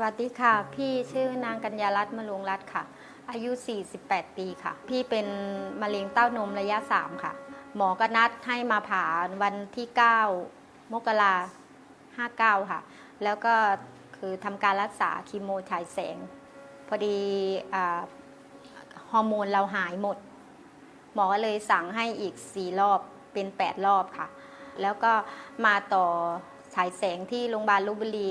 สวัสดีค่ะ พี่ชื่อนางกัญญารัตน์มลุงรัตน์ค่ะ อายุ 48 ปีค่ะ พี่เป็นมะเร็งเต้านมระยะ 3 ค่ะ หมอก็นัดให้มาผ่าวันที่ 9 มกรา59ค่ะ แล้วก็คือทำการรักษาคีโมฉายแสง พอดีอฮอร์โมนเราหายหมด หมอก็เลยสั่งให้อีก 4 รอบเป็น 8 รอบค่ะ แล้วก็มาต่อฉายแสงที่โรงพยาบาลลพบุรี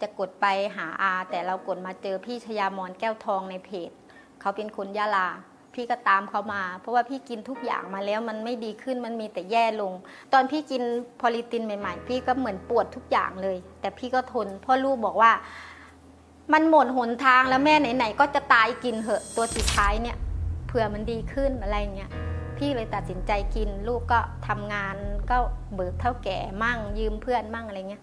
จะกดไปหาอา แต่เรากดมาเจอพี่ชยามอนแก้วทองในเพจเขาเป็นคนยะลา พี่ก็ตามเขามา เพราะว่าพี่กินทุกอย่างมาแล้วมันไม่ดีขึ้นมันมีแต่แย่ลง ตอนพี่กินพอลิตินใหม่ ๆ พี่ก็เหมือนปวดทุกอย่างเลย แต่พี่ก็ทนพ่อลูกบอกว่า มันหมดหนทางแล้วแม่ไหนๆก็จะตายกินเหอะตัวสุดท้ายเนี่ยเผื่อมันดีขึ้นอะไรเงี้ยพี่เลยตัดสินใจกินลูกก็ทำงานก็เบิกเท่าแก่มั่งยืมเพื่อนมั่งอะไรเงี้ย